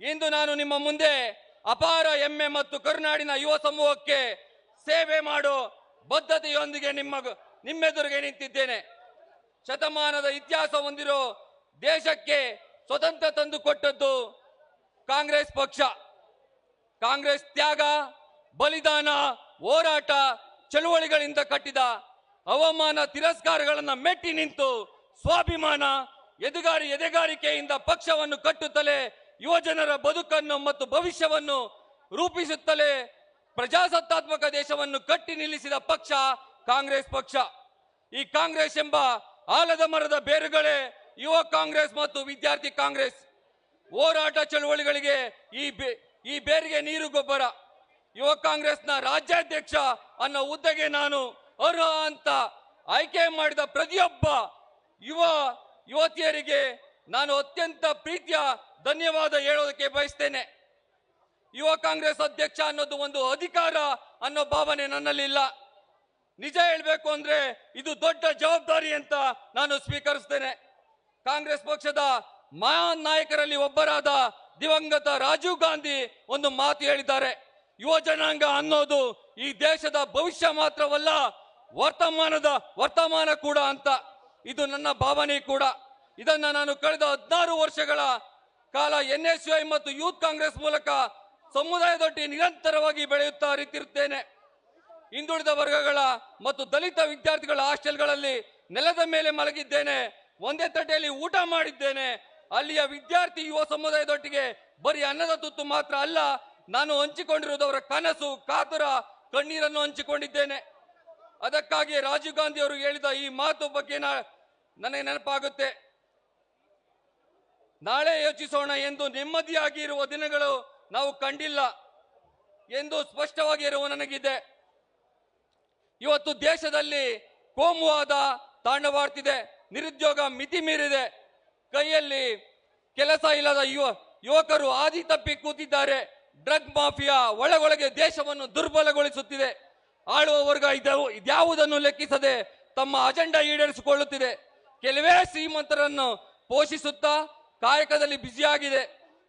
ಇಂದು ನಾನು ನಿಮ್ಮ ಮುಂದೆ ಅಪಾರ ಎಮ್ಮೆ ಮತ್ತು ಕರುನಾಡಿನ ಯುವ ಸಮೂಹಕ್ಕೆ ಸೇವೆ ಮಾಡೋ ಬದ್ಧತೆಯೊಂದಿಗೆ ನಿಮ್ಮ ನಿಮ್ಮೆದುರಿಗೆ ನಿಂತಿದ್ದೇನೆ. ಶತಮಾನದ ಇತಿಹಾಸ ಹೊಂದಿರೋ ದೇಶಕ್ಕೆ ಸ್ವತಂತ್ರ ತಂದು ಕೊಟ್ಟದ್ದು ಕಾಂಗ್ರೆಸ್ ಪಕ್ಷ. ಕಾಂಗ್ರೆಸ್ ತ್ಯಾಗ, ಬಲಿದಾನ, ಹೋರಾಟ, ಚಳುವಳಿಗಳಿಂದ ಕಟ್ಟಿದ ಅವಮಾನ ತಿರಸ್ಕಾರಗಳನ್ನು ಮೆಟ್ಟಿ ನಿಂತು ಸ್ವಾಭಿಮಾನ, ಎದುಗಾರಿ ಎದೆಗಾರಿಕೆಯಿಂದ ಪಕ್ಷವನ್ನು ಕಟ್ಟುತ್ತಲೇ ಯುವಜನರ ಬದುಕನ್ನು ಮತ್ತು ಭವಿಷ್ಯವನ್ನು ರೂಪಿಸುತ್ತಲೇ ಪ್ರಜಾಸತ್ತಾತ್ಮಕ ದೇಶವನ್ನು ಕಟ್ಟಿ ನಿಲ್ಲಿಸಿದ ಪಕ್ಷ ಕಾಂಗ್ರೆಸ್ ಪಕ್ಷ. ಈ ಕಾಂಗ್ರೆಸ್ ಎಂಬ ಆಲದ ಮರದ ಬೇರುಗಳೇ ಯುವ ಕಾಂಗ್ರೆಸ್ ಮತ್ತು ವಿದ್ಯಾರ್ಥಿ ಕಾಂಗ್ರೆಸ್. ಹೋರಾಟ ಚಳುವಳಿಗಳಿಗೆ ಈ ಈ ಬೇರಿಗೆ ನೀರು ಗೊಬ್ಬರ. ಯುವ ಕಾಂಗ್ರೆಸ್ನ ರಾಜ್ಯಾಧ್ಯಕ್ಷ ಅನ್ನೋ ಹುದ್ದೆಗೆ ನಾನು ಅರ್ಹ ಅಂತ ಆಯ್ಕೆ ಮಾಡಿದ ಪ್ರತಿಯೊಬ್ಬ ಯುವ ಯುವತಿಯರಿಗೆ ನಾನು ಅತ್ಯಂತ ಪ್ರೀತಿಯ ಧನ್ಯವಾದ ಹೇಳೋದಕ್ಕೆ ಬಯಸ್ತೇನೆ. ಯುವ ಕಾಂಗ್ರೆಸ್ ಅಧ್ಯಕ್ಷ ಅನ್ನೋದು ಒಂದು ಅಧಿಕಾರ ಅನ್ನೋ ಭಾವನೆ ನನ್ನಲ್ಲಿಲ್ಲ ನಿಜ ಹೇಳಬೇಕು ಅಂದ್ರೆ ಇದು ದೊಡ್ಡ ಜವಾಬ್ದಾರಿ ಅಂತ ನಾನು ಸ್ವೀಕರಿಸ್ತೇನೆ. ಕಾಂಗ್ರೆಸ್ ಪಕ್ಷದ ಮಹಾನ್ ನಾಯಕರಲ್ಲಿ ಒಬ್ಬರಾದ ದಿವಂಗತ ರಾಜೀವ್ ಗಾಂಧಿ ಒಂದು ಮಾತು ಹೇಳಿದ್ದಾರೆ. ಯುವ ಜನಾಂಗ ಅನ್ನೋದು ಈ ದೇಶದ ಭವಿಷ್ಯ ಮಾತ್ರವಲ್ಲ, ವರ್ತಮಾನದ ವರ್ತಮಾನ ಕೂಡ ಅಂತ. ಇದು ನನ್ನ ಭಾವನೆ ಕೂಡ. ಇದನ್ನ ನಾನು ಕಳೆದ ಹದಿನಾರು ವರ್ಷಗಳ ಕಾಲ ಎನ್ ಎಸ್ ಯು ಮತ್ತು ಯೂತ್ ಕಾಂಗ್ರೆಸ್ ಮೂಲಕ ಸಮುದಾಯದೊಟ್ಟಿಗೆ ನಿರಂತರವಾಗಿ ಬೆಳೆಯುತ್ತಾ ಅರಿತಿರುತ್ತೇನೆ ಹಿಂದುಳಿದ ವರ್ಗಗಳ ಮತ್ತು ದಲಿತ ವಿದ್ಯಾರ್ಥಿಗಳ ಹಾಸ್ಟೆಲ್ಗಳಲ್ಲಿ ನೆಲದ ಮೇಲೆ ಮಲಗಿದ್ದೇನೆ. ಒಂದೇ ತಟ್ಟೆಯಲ್ಲಿ ಊಟ ಮಾಡಿದ್ದೇನೆ. ಅಲ್ಲಿಯ ವಿದ್ಯಾರ್ಥಿ ಯುವ ಸಮುದಾಯದೊಟ್ಟಿಗೆ ಬರೀ ಅನ್ನದ ತುತ್ತು ಮಾತ್ರ ಅಲ್ಲ, ನಾನು ಹಂಚಿಕೊಂಡಿರುವುದು ಅವರ ಕನಸು, ಕಾತುರ, ಕಣ್ಣೀರನ್ನು ಹಂಚಿಕೊಂಡಿದ್ದೇನೆ. ಅದಕ್ಕಾಗಿ ರಾಜೀವ್ ಗಾಂಧಿ ಅವರು ಹೇಳಿದ ಈ ಮಾತು ಬಗ್ಗೆ ನನಗೆ ನೆನಪಾಗುತ್ತೆ. ನಾಳೆ ಯೋಚಿಸೋಣ ಎಂದು ನೆಮ್ಮದಿಯಾಗಿ ಇರುವ ದಿನಗಳು ನಾವು ಕಂಡಿಲ್ಲ ಎಂದು ಸ್ಪಷ್ಟವಾಗಿ ಇರುವ ನನಗಿದೆ. ಇವತ್ತು ದೇಶದಲ್ಲಿ ಕೋಮುವಾದ ತಾಂಡವಾಡ್ತಿದೆ, ನಿರುದ್ಯೋಗ ಮಿತಿ ಮೀರಿದೆ ಕೈಯಲ್ಲಿ ಕೆಲಸ ಇಲ್ಲದ ಯುವ, ಯುವಕರು ಆದಿ ತಪ್ಪಿ ಕೂತಿದ್ದಾರೆ. ಡ್ರಗ್ ಮಾಫಿಯಾ ಒಳಗೊಳಗೆ ದೇಶವನ್ನು ದುರ್ಬಲಗೊಳಿಸುತ್ತಿದೆ. ಆಳುವ ವರ್ಗ ಇದವು ಇದ್ಯಾವುದನ್ನು ಲೆಕ್ಕಿಸದೆ ತಮ್ಮ ಅಜೆಂಡಾ ಈಡೇರಿಸಿಕೊಳ್ಳುತ್ತಿದೆ. ಕೆಲವೇ ಶ್ರೀಮಂತರನ್ನು ಪೋಷಿಸುತ್ತಾ ಕಾಯಕದಲ್ಲಿ ಬ್ಯುಸಿಯಾಗಿದೆ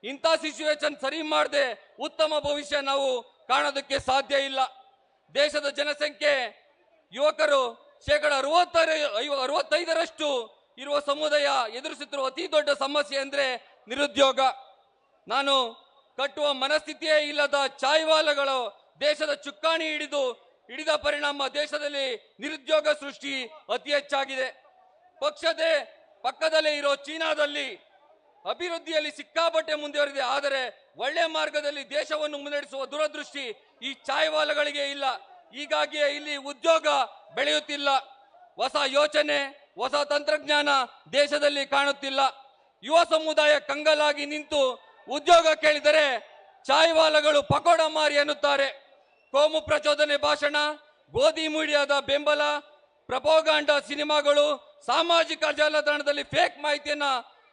ಇಂಥ ಸಿಚುವೇಶನ್ ಸರಿ ಮಾಡದೆ ಉತ್ತಮ ಭವಿಷ್ಯ ನಾವು ಕಾಣೋದಕ್ಕೆ ಸಾಧ್ಯ ಇಲ್ಲ. ದೇಶದ ಜನಸಂಖ್ಯೆ ಯುವಕರು ಶೇಕಡ ಅರವತ್ತರ ಅರವತ್ತೈದರಷ್ಟು ಇರುವ ಸಮುದಾಯ ಎದುರಿಸುತ್ತಿರುವ ಅತಿ ದೊಡ್ಡ ಸಮಸ್ಯೆ ಅಂದರೆ ನಿರುದ್ಯೋಗ. ನಾನು ಕಟ್ಟುವ ಮನಸ್ಥಿತಿಯೇ ಇಲ್ಲದ ಚಾಯ್ವಾಲಗಳು ದೇಶದ ಚುಕ್ಕಾಣಿ ಹಿಡಿದು ಹಿಡಿದ ಪರಿಣಾಮ ದೇಶದಲ್ಲಿ ನಿರುದ್ಯೋಗ ಸೃಷ್ಟಿ ಅತಿ ಹೆಚ್ಚಾಗಿದೆ. ಪಕ್ಷದೇ ಪಕ್ಕದಲ್ಲೇ ಇರೋ ಚೀನಾದಲ್ಲಿ ಅಭಿವೃದ್ಧಿಯಲ್ಲಿ ಸಿಕ್ಕಾಪಟ್ಟೆ ಮುಂದುವರಿದೆ ಆದರೆ ಒಳ್ಳೆ ಮಾರ್ಗದಲ್ಲಿ ದೇಶವನ್ನು ಮುನ್ನಡೆಸುವ ದೂರದೃಷ್ಟಿ ಈ ಚಾಯ್ವಾಲಗಳಿಗೆ ಇಲ್ಲ. ಹೀಗಾಗಿಯೇ ಇಲ್ಲಿ ಉದ್ಯೋಗ ಬೆಳೆಯುತ್ತಿಲ್ಲ. ಹೊಸ ಯೋಚನೆ, ಹೊಸ ತಂತ್ರಜ್ಞಾನ ದೇಶದಲ್ಲಿ ಕಾಣುತ್ತಿಲ್ಲ. ಯುವ ಸಮುದಾಯ ಕಂಗಲಾಗಿ ನಿಂತು ಉದ್ಯೋಗ ಕೇಳಿದರೆ ಚಾಯ್ವಾಲಗಳು ಪಕೋಡ ಮಾರಿ ಎನ್ನುತ್ತಾರೆ. ಕೋಮು ಪ್ರಚೋದನೆ ಭಾಷಣ, ಗೋಧಿ ಮೀಡಿಯಾದ ಬೆಂಬಲ, ಪ್ರಪೋಗಾಂಡ ಸಿನಿಮಾಗಳು, ಸಾಮಾಜಿಕ ಜಾಲತಾಣದಲ್ಲಿ ಫೇಕ್ ಮಾಹಿತಿಯನ್ನ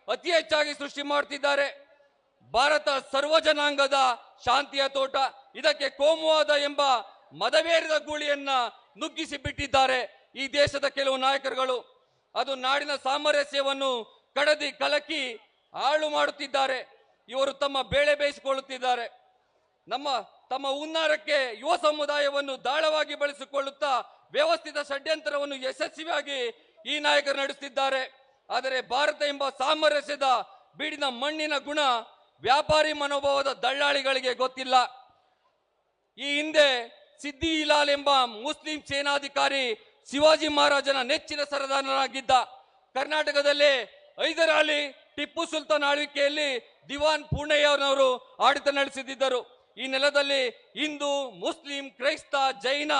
ಅತಿ ಹೆಚ್ಚಾಗಿ ಸೃಷ್ಟಿ ಮಾಡುತ್ತಿದ್ದಾರೆ ಭಾರತ ಸರ್ವ ಜನಾಂಗದ ಶಾಂತಿಯ ತೋಟ. ಇದಕ್ಕೆ ಕೋಮುವಾದ ಎಂಬ ಮದವೇರಿದ ಗೂಳಿಯನ್ನ ನುಗ್ಗಿಸಿ ಬಿಟ್ಟಿದ್ದಾರೆ ಈ ದೇಶದ ಕೆಲವು ನಾಯಕರುಗಳು. ಅದು ನಾಡಿನ ಸಾಮರಸ್ಯವನ್ನು ಕಡದಿ ಕಲಕಿ ಹಾಳು ಮಾಡುತ್ತಿದ್ದಾರೆ. ಇವರು ತಮ್ಮ ಬೇಳೆ ಬೇಯಿಸಿಕೊಳ್ಳುತ್ತಿದ್ದಾರೆ. ನಮ್ಮ, ತಮ್ಮ ಉನ್ನಾರಕ್ಕೆ ಯುವ ಸಮುದಾಯವನ್ನು ದಾಳವಾಗಿ ಬಳಸಿಕೊಳ್ಳುತ್ತಾ ವ್ಯವಸ್ಥಿತ ಷಡ್ಯಂತ್ರವನ್ನು ಯಶಸ್ವಿಯಾಗಿ ಈ ನಾಯಕರು ನಡೆಸುತ್ತಿದ್ದಾರೆ. ಆದರೆ ಭಾರತ ಎಂಬ ಸಾಮರಸ್ಯದ ಬೀಡಿನ ಮಣ್ಣಿನ ಗುಣ ವ್ಯಾಪಾರಿ ಮನೋಭಾವದ ದಳ್ಳಾಳಿಗಳಿಗೆ ಗೊತ್ತಿಲ್ಲ. ಈ ಹಿಂದೆ ಸಿದ್ದಿ ಇಲಾಲ್ ಎಂಬ ಮುಸ್ಲಿಂ ಸೇನಾಧಿಕಾರಿ ಶಿವಾಜಿ ಮಹಾರಾಜನ ನೆಚ್ಚಿನ ಸರದಾರನಾಗಿದ್ದ. ಕರ್ನಾಟಕದಲ್ಲಿ ಐದರಾಲಿ ಟಿಪ್ಪು ಸುಲ್ತಾನ್ ಆಳ್ವಿಕೆಯಲ್ಲಿ ದಿವಾನ್ ಪೂರ್ಣಯ್ಯನವರು ಆಡಳಿತ ನಡೆಸಿದ್ದರು ಈ ನೆಲದಲ್ಲಿ ಹಿಂದೂ, ಮುಸ್ಲಿಂ, ಕ್ರೈಸ್ತ, ಜೈನ,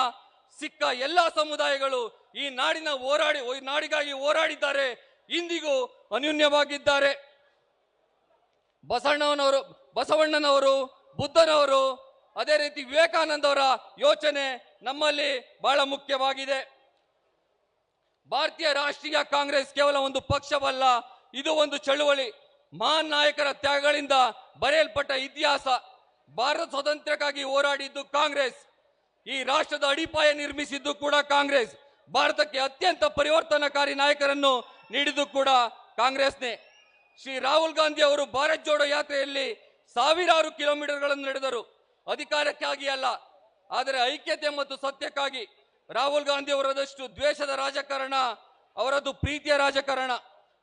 ಸಿಕ್ಕ ಎಲ್ಲ ಸಮುದಾಯಗಳು ಈ ನಾಡಿನ ಹೋರಾಡಿ ನಾಡಿಗಾಗಿ ಹೋರಾಡಿದ್ದಾರೆ ಇಂದಿಗೂ ಅನ್ಯೂನ್ಯವಾಗಿದ್ದಾರೆ. ಬಸವಣ್ಣನವರು ಬಸವಣ್ಣನವರು, ಬುದ್ಧನವರು, ಅದೇ ರೀತಿ ವಿವೇಕಾನಂದವರ ಯೋಚನೆ ನಮ್ಮಲ್ಲಿ ಬಹಳ ಮುಖ್ಯವಾಗಿದೆ. ಭಾರತೀಯ ರಾಷ್ಟ್ರೀಯ ಕಾಂಗ್ರೆಸ್ ಕೇವಲ ಒಂದು ಪಕ್ಷವಲ್ಲ, ಇದು ಒಂದು ಚಳುವಳಿ. ಮಹಾನ್ ನಾಯಕರ ತ್ಯಾಗಗಳಿಂದ ಬರೆಯಲ್ಪಟ್ಟ ಇತಿಹಾಸ. ಭಾರತ ಸ್ವಾತಂತ್ರ್ಯಕ್ಕಾಗಿ ಹೋರಾಡಿದ್ದು ಕಾಂಗ್ರೆಸ್. ಈ ರಾಷ್ಟ್ರದ ಅಡಿಪಾಯ ನಿರ್ಮಿಸಿದ್ದು ಕೂಡ ಕಾಂಗ್ರೆಸ್. ಭಾರತಕ್ಕೆ ಅತ್ಯಂತ ಪರಿವರ್ತನಕಾರಿ ನಾಯಕರನ್ನು ನೀಡಿದ್ದು ಕೂಡ ಕಾಂಗ್ರೆಸ್ನೇ. ಶ್ರೀ ರಾಹುಲ್ ಗಾಂಧಿ ಅವರು ಭಾರತ್ ಜೋಡೋ ಯಾತ್ರೆಯಲ್ಲಿ ಸಾವಿರಾರು ಕಿಲೋಮೀಟರ್ಗಳನ್ನು ನಡೆದರು. ಅಧಿಕಾರಕ್ಕಾಗಿ ಅಲ್ಲ, ಆದರೆ ಐಕ್ಯತೆ ಮತ್ತು ಸತ್ಯಕ್ಕಾಗಿ ರಾಹುಲ್ ಗಾಂಧಿ ಅವರದಷ್ಟು ದ್ವೇಷದ ರಾಜಕಾರಣ ಅವರದ್ದು ಪ್ರೀತಿಯ ರಾಜಕಾರಣ.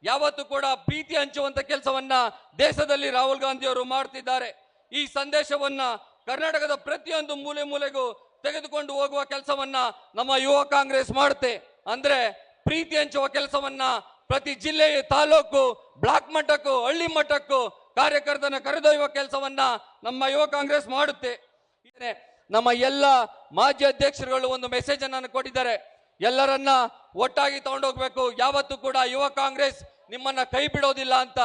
ಯಾವತ್ತೂ ಕೂಡ ಪ್ರೀತಿ ಹಂಚುವಂತ ಕೆಲಸವನ್ನ ದೇಶದಲ್ಲಿ ರಾಹುಲ್ ಗಾಂಧಿ ಅವರು ಮಾಡ್ತಿದ್ದಾರೆ. ಈ ಸಂದೇಶವನ್ನ ಕರ್ನಾಟಕದ ಪ್ರತಿಯೊಂದು ಮೂಲೆ ಮೂಲೆಗೂ ತೆಗೆದುಕೊಂಡು ಹೋಗುವ ಕೆಲಸವನ್ನ ನಮ್ಮ ಯುವ ಕಾಂಗ್ರೆಸ್ ಮಾಡುತ್ತೆ. ಅಂದ್ರೆ ಪ್ರೀತಿ ಹಂಚುವ ಕೆಲಸವನ್ನ ಪ್ರತಿ ಜಿಲ್ಲೆ ತಾಲೂಕು ಬ್ಲಾಕ್ ಮಟ್ಟಕ್ಕೂ, ಹಳ್ಳಿ ಮಟ್ಟಕ್ಕೂ ಕಾರ್ಯಕರ್ತನ ಕರೆದೊಯ್ಯುವ ಕೆಲಸವನ್ನ ನಮ್ಮ ಯುವ ಕಾಂಗ್ರೆಸ್ ಮಾಡುತ್ತೆ. ನಮ್ಮ ಎಲ್ಲ ಮಾಜಿ ಅಧ್ಯಕ್ಷರುಗಳು ಒಂದು ಮೆಸೇಜ್ ಅನ್ನು ಕೊಟ್ಟಿದ್ದಾರೆ. ಎಲ್ಲರನ್ನ ಒಟ್ಟಾಗಿ ತಗೊಂಡೋಗ್ಬೇಕು. ಯಾವತ್ತೂ ಕೂಡ ಯುವ ಕಾಂಗ್ರೆಸ್ ನಿಮ್ಮನ್ನ ಕೈ ಬಿಡೋದಿಲ್ಲ ಅಂತ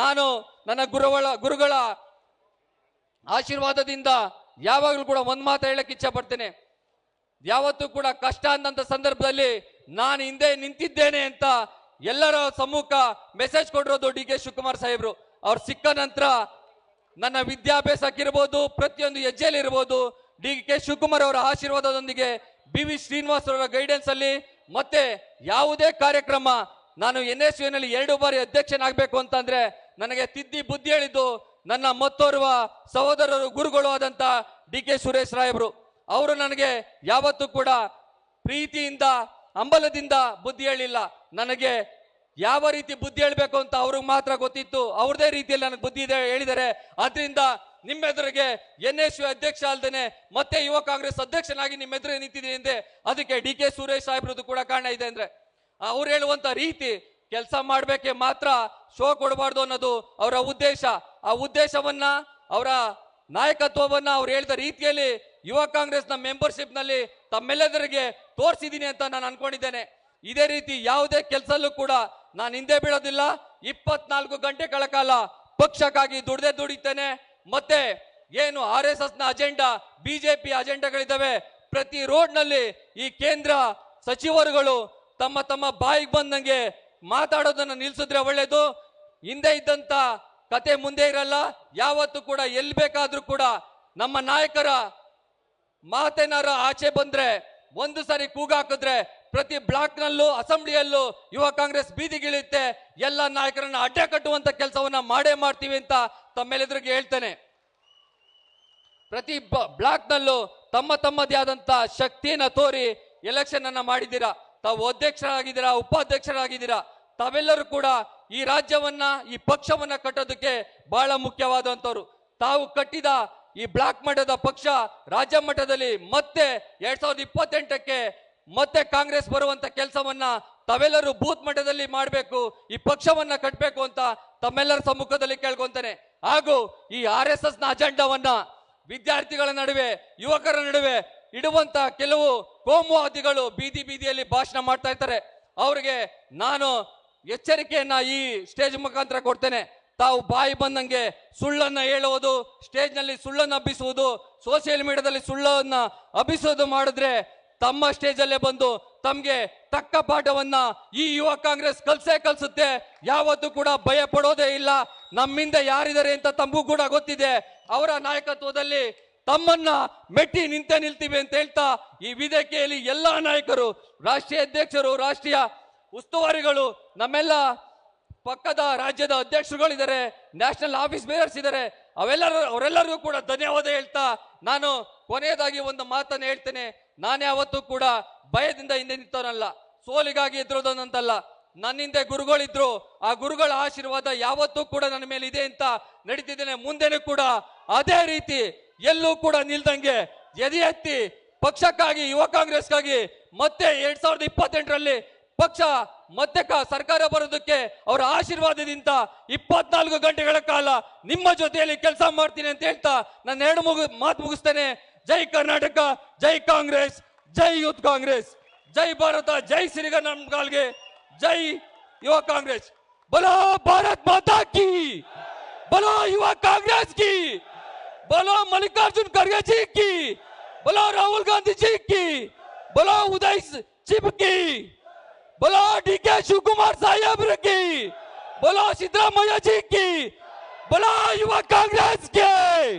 ನಾನು ನನ್ನ ಗುರುಗಳ ಗುರುಗಳ ಆಶೀರ್ವಾದದಿಂದ ಯಾವಾಗಲೂ ಕೂಡ ಒಂದ್ ಮಾತು ಹೇಳಕ್ಕೆ ಇಚ್ಛೆ ಪಡ್ತೇನೆ. ಯಾವತ್ತೂ ಕೂಡ ಕಷ್ಟ ಅಂದಂತ ಸಂದರ್ಭದಲ್ಲಿ ನಾನು ಹಿಂದೆ ನಿಂತಿದ್ದೇನೆ ಅಂತ ಎಲ್ಲರ ಸಮ್ಮುಖ ಮೆಸೇಜ್ ಕೊಟ್ಟಿರೋದು ಡಿ ಕೆ ಶಿವಕುಮಾರ್ ಸಾಹೇಬ್ರು. ಅವ್ರು ಸಿಕ್ಕ ನಂತರ ನನ್ನ ವಿದ್ಯಾಭ್ಯಾಸಕ್ಕಿರ್ಬೋದು, ಪ್ರತಿಯೊಂದು ಹೆಜ್ಜೆಯಲ್ಲಿ ಇರ್ಬೋದು ಡಿ ಕೆ ಶಿವಕುಮಾರ್ ಅವರ ಆಶೀರ್ವಾದದೊಂದಿಗೆ ಬಿ ವಿ ಶ್ರೀನಿವಾಸ್ ಅವರ ಗೈಡೆನ್ಸ್ ಅಲ್ಲಿ ಮತ್ತೆ ಯಾವುದೇ ಕಾರ್ಯಕ್ರಮ ನಾನು ಎನ್ ಎಸ್ ಯುನಲ್ಲಿ ಎರಡು ಬಾರಿ ಅಧ್ಯಕ್ಷನಾಗಬೇಕು ಅಂತಂದ್ರೆ ನನಗೆ ತಿದ್ದಿ ಬುದ್ಧಿ ಹೇಳಿದ್ದು ನನ್ನ ಮತ್ತೋರ್ವ ಸಹೋದರರು ಗುರುಗಳು ಆದಂತ ಡಿ ಕೆ ಸುರೇಶ್ ರಾಯಬ್ರು. ಅವರು ನನಗೆ ಯಾವತ್ತೂ ಕೂಡ ಪ್ರೀತಿಯಿಂದ ಹಂಬಲದಿಂದ ಬುದ್ಧಿ ಹೇಳಿಲ್ಲ. ನನಗೆ ಯಾವ ರೀತಿ ಬುದ್ಧಿ ಹೇಳಬೇಕು ಅಂತ ಅವ್ರಿಗೆ ಮಾತ್ರ ಗೊತ್ತಿತ್ತು. ಅವ್ರದೇ ರೀತಿಯಲ್ಲಿ ನನಗೆ ಬುದ್ಧಿ ಇದೆ ಹೇಳಿದರೆ ಆದ್ರಿಂದ ನಿಮ್ಮೆದುರಿಗೆ ಎನ್ ಎಸ್ ಯು ಅಧ್ಯಕ್ಷ ಅಲ್ದೇನೆ ಮತ್ತೆ ಯುವ ಕಾಂಗ್ರೆಸ್ ಅಧ್ಯಕ್ಷನಾಗಿ ನಿಮ್ಮೆದುರಿಗೆ ನಿಂತಿದ್ದೀನಿ ಅಂದೆ ಅದಕ್ಕೆ ಡಿ ಕೆ ಸುರೇಶ್ ಸಾಹೇಬ್ರದ್ದು ಕೂಡ ಕಾರಣ ಇದೆ ಅಂದ್ರೆ ಅವ್ರು ಹೇಳುವಂತ ರೀತಿ ಕೆಲಸ ಮಾಡಬೇಕೆ ಮಾತ್ರ ಶೋ ಕೊಡಬಾರ್ದು ಅನ್ನೋದು ಅವರ ಉದ್ದೇಶ. ಆ ಉದ್ದೇಶವನ್ನ, ಅವರ ನಾಯಕತ್ವವನ್ನ ಅವ್ರು ಹೇಳಿದ ರೀತಿಯಲ್ಲಿ ಯುವ ಕಾಂಗ್ರೆಸ್ನ ಮೆಂಬರ್ಶಿಪ್ನಲ್ಲಿ ತಮ್ಮೆಲ್ಲದರಿಗೆ ತೋರಿಸಿದ್ದೀನಿ ಅಂತ ನಾನು ಅನ್ಕೊಂಡಿದ್ದೇನೆ. ಇದೇ ರೀತಿ ಯಾವುದೇ ಕೆಲಸಲ್ಲೂ ಕೂಡ ನಾನು ಹಿಂದೆ ಬೀಳೋದಿಲ್ಲ. ಇಪ್ಪತ್ನಾಲ್ಕು ಗಂಟೆಗಳ ಕಾಲ ಪಕ್ಷಕ್ಕಾಗಿ ದುಡ್ದೇ ದುಡಿತೇನೆ. ಮತ್ತೆ ಏನು ಆರ್ ಎಸ್ ಎಸ್ನ ಅಜೆಂಡಾ ಬಿಜೆಪಿ ಅಜೆಂಡಾಗಳಿದ್ದಾವೆ. ಪ್ರತಿ ರೋಡ್ನಲ್ಲಿ ಈ ಕೇಂದ್ರ ಸಚಿವರುಗಳು ತಮ್ಮ ತಮ್ಮ ಬಾಯಿಗೆ ಬಂದಂಗೆ ಮಾತಾಡೋದನ್ನ ನಿಲ್ಸಿದ್ರೆ ಒಳ್ಳೇದು. ಹಿಂದೆ ಇದ್ದಂತ ಕತೆ ಮುಂದೆ ಇರಲ್ಲ. ಯಾವತ್ತೂ ಕೂಡ ಎಲ್ಲಿ ಬೇಕಾದ್ರೂ ಕೂಡ ನಮ್ಮ ನಾಯಕರ ಮಾತೇನಾರ ಆಚೆ ಬಂದ್ರೆ ಒಂದು ಸಾರಿ ಕೂಗಾಕಿದ್ರೆ ಪ್ರತಿ ಬ್ಲಾಕ್ ನಲ್ಲೂ ಅಸೆಂಬ್ಲಿಯಲ್ಲೂ ಯುವ ಕಾಂಗ್ರೆಸ್ ಬೀದಿಗಿಳಿಯುತ್ತೆ. ಎಲ್ಲ ನಾಯಕರನ್ನ ಅಡ್ಡ ಕಟ್ಟುವಂತ ಕೆಲಸವನ್ನ ಮಾಡೇ ಮಾಡ್ತೀವಿ ಅಂತ ತಮ್ಮೆಲ್ಲದ್ರಿಗೆ ಹೇಳ್ತೇನೆ. ಪ್ರತಿ ಬ್ಲಾಕ್ ನಲ್ಲೂ ತಮ್ಮ ತಮ್ಮದೇ ಆದಂತ ಶಕ್ತಿಯನ್ನ ತೋರಿ ಎಲೆಕ್ಷನ್ ಅನ್ನ ಮಾಡಿದ್ದೀರಾ? ತಾವು ಅಧ್ಯಕ್ಷರಾಗಿದ್ದೀರಾ? ಉಪಾಧ್ಯಕ್ಷರಾಗಿದ್ದೀರಾ? ತಾವೆಲ್ಲರೂ ಕೂಡ ಈ ರಾಜ್ಯವನ್ನ, ಈ ಪಕ್ಷವನ್ನ ಕಟ್ಟೋದಕ್ಕೆ ಬಹಳ ಮುಖ್ಯವಾದಂತವ್ರು ತಾವು ಕಟ್ಟಿದ ಈ ಬ್ಲಾಕ್ ಮಟ್ಟದ ಪಕ್ಷ ರಾಜ್ಯ ಮಟ್ಟದಲ್ಲಿ ಮತ್ತೆ ಎರಡ್ ಸಾವಿರದ ಇಪ್ಪತ್ತೆಂಟಕ್ಕೆ ಮತ್ತೆ ಕಾಂಗ್ರೆಸ್ ಬರುವಂತ ಕೆಲಸವನ್ನ ತಾವೆಲ್ಲರೂ ಬೂತ್ ಮಟ್ಟದಲ್ಲಿ ಮಾಡಬೇಕು, ಈ ಪಕ್ಷವನ್ನ ಕಟ್ಟಬೇಕು ಅಂತ ತಮ್ಮೆಲ್ಲರ ಸಮ್ಮುಖದಲ್ಲಿ ಕೇಳ್ಕೊಂತಾನೆ. ಹಾಗೂ ಈ ಆರ್ ಎಸ್ ಎಸ್ನ ಅಜೆಂಡಾವನ್ನ ವಿದ್ಯಾರ್ಥಿಗಳ ನಡುವೆ, ಯುವಕರ ನಡುವೆ ಇಡುವಂತ ಕೆಲವು ಕೋಮುವಾದಿಗಳು ಬೀದಿ ಬೀದಿಯಲ್ಲಿ ಭಾಷಣ ಮಾಡ್ತಾ ಇರ್ತಾರೆ. ಅವ್ರಿಗೆ ನಾನು ಎಚ್ಚರಿಕೆಯನ್ನ ಈ ಸ್ಟೇಜ್ ಮುಖಾಂತರ ಕೊಡ್ತೇನೆ. ತಾವು ಬಾಯಿ ಬಂದಂಗೆ ಸುಳ್ಳನ್ನು ಹೇಳುವುದು, ಸ್ಟೇಜ್ನಲ್ಲಿ ಸುಳ್ಳನ್ನು ಹಬ್ಬಿಸುವುದು, ಸೋಷಿಯಲ್ ಮೀಡಿಯಾದಲ್ಲಿ ಸುಳ್ಳನ್ನ ಹಬ್ಬಿಸೋದು ಮಾಡಿದ್ರೆ ತಮ್ಮ ಸ್ಟೇಜಲ್ಲೇ ಬಂದು ತಮ್ಗೆ ತಕ್ಕ ಪಾಠವನ್ನ ಈ ಯುವ ಕಾಂಗ್ರೆಸ್ ಕಲ್ಸೇ ಕಲ್ಸುತ್ತೆ. ಯಾವತ್ತೂ ಕೂಡ ಭಯ ಪಡೋದೇ ಇಲ್ಲ. ನಮ್ಮಿಂದ ಯಾರಿದ್ದಾರೆ ಅಂತ ತಮಗೂ ಕೂಡ ಗೊತ್ತಿದೆ. ಅವರ ನಾಯಕತ್ವದಲ್ಲಿ ತಮ್ಮನ್ನ ಮೆಟ್ಟಿ ನಿಂತೆ ನಿಲ್ತೀವಿ ಅಂತ ಹೇಳ್ತಾ ಈ ವೇದಿಕೆಯಲ್ಲಿ ಎಲ್ಲಾ ನಾಯಕರು, ರಾಷ್ಟ್ರೀಯ ಅಧ್ಯಕ್ಷರು, ರಾಷ್ಟ್ರೀಯ ಉಸ್ತುವಾರಿಗಳು, ನಮ್ಮೆಲ್ಲ ಪಕ್ಕದ ರಾಜ್ಯದ ಅಧ್ಯಕ್ಷರುಗಳಿದ್ದಾರೆ ನ್ಯಾಷನಲ್ ಆಫೀಸ್ ಬೇರರ್ಸ್ ಇದ್ದಾರೆ, ಅವೆಲ್ಲರೂ ಅವರೆಲ್ಲರಿಗೂ ಕೂಡ ಧನ್ಯವಾದ ಹೇಳ್ತಾ ನಾನು ಕೊನೆಯದಾಗಿ ಒಂದು ಮಾತನ್ನು ಹೇಳ್ತೇನೆ. ನಾನು ಯಾವತ್ತೂ ಕೂಡ ಭಯದಿಂದ ಹಿಂದೆ ನಿಂತವನಲ್ಲ, ಸೋಲಿಗಾಗಿ ಎದುರೋದನ್ನಂತಲ್ಲ ನನ್ನಿಂದೆ ಗುರುಗಳಿದ್ರು, ಆ ಗುರುಗಳ ಆಶೀರ್ವಾದ ಯಾವತ್ತೂ ಕೂಡ ನನ್ನ ಮೇಲೆ ಇದೆ ಅಂತ ನಡೀತಿದ್ದೇನೆ. ಮುಂದೆನೂ ಕೂಡ ಅದೇ ರೀತಿ, ಎಲ್ಲೂ ಕೂಡ ನಿಲ್ದಂಗೆ ಎದೆ ಎತ್ತಿ ಪಕ್ಷಕ್ಕಾಗಿ, ಯುವ ಕಾಂಗ್ರೆಸ್ಗಾಗಿ ಮತ್ತೆ ಎರಡ್ ಸಾವಿರದ ಇಪ್ಪತ್ತೆಂಟರಲ್ಲಿ ಪಕ್ಷ ಮಧ್ಯಕ್ಕ ಸರ್ಕಾರ ಬರೋದಕ್ಕೆ ಅವರ ಆಶೀರ್ವಾದದಿಂದ ಇಪ್ಪತ್ನಾಲ್ಕು ಗಂಟೆಗಳ ಕಾಲ ನಿಮ್ಮ ಜೊತೆಯಲ್ಲಿ ಕೆಲಸ ಮಾಡ್ತೀನಿ ಅಂತ ಹೇಳ್ತಾ ನನ್ನ ಎರಡು ಮುಗು ಮಾತು ಮುಗಿಸ್ತೇನೆ. ಜೈ ಕರ್ನಾಟಕ, ಜೈ ಕಾಂಗ್ರೆಸ್, ಜೈ ಯೂತ್ ಕಾಂಗ್ರೆಸ್. ಜೈ ಭಾರತ, ಜೈ ಸಿರಿಗ ನಮ್ಮ ಕಾಲ್ಗೆ. ಜೈ ಯುವ ಕಾಂಗ್ರೆಸ್. ಬಲೋ ಭಾರತ್ ಮಾತಾ ಕಿ! ಬಲ ಯುವ ಕಾಂಗ್ರೆಸ್ ಕಿ! ಬಲೋ ಮಲ್ಲಿಕಾರ್ಜುನ್ ಖರ್ಗೆ ಜಿ ಕಿ! ಬಲ ರಾಹುಲ್ ಗಾಂಧಿ ಜಿ ಕಿ! ಬಲೋ ಉದಯ್ ಚಿಪ್ಕಿ बोलो डीके शिव कुमार साहेब की बोलो सिद्धरामैया जी की। बोलो युवा कांग्रेस के।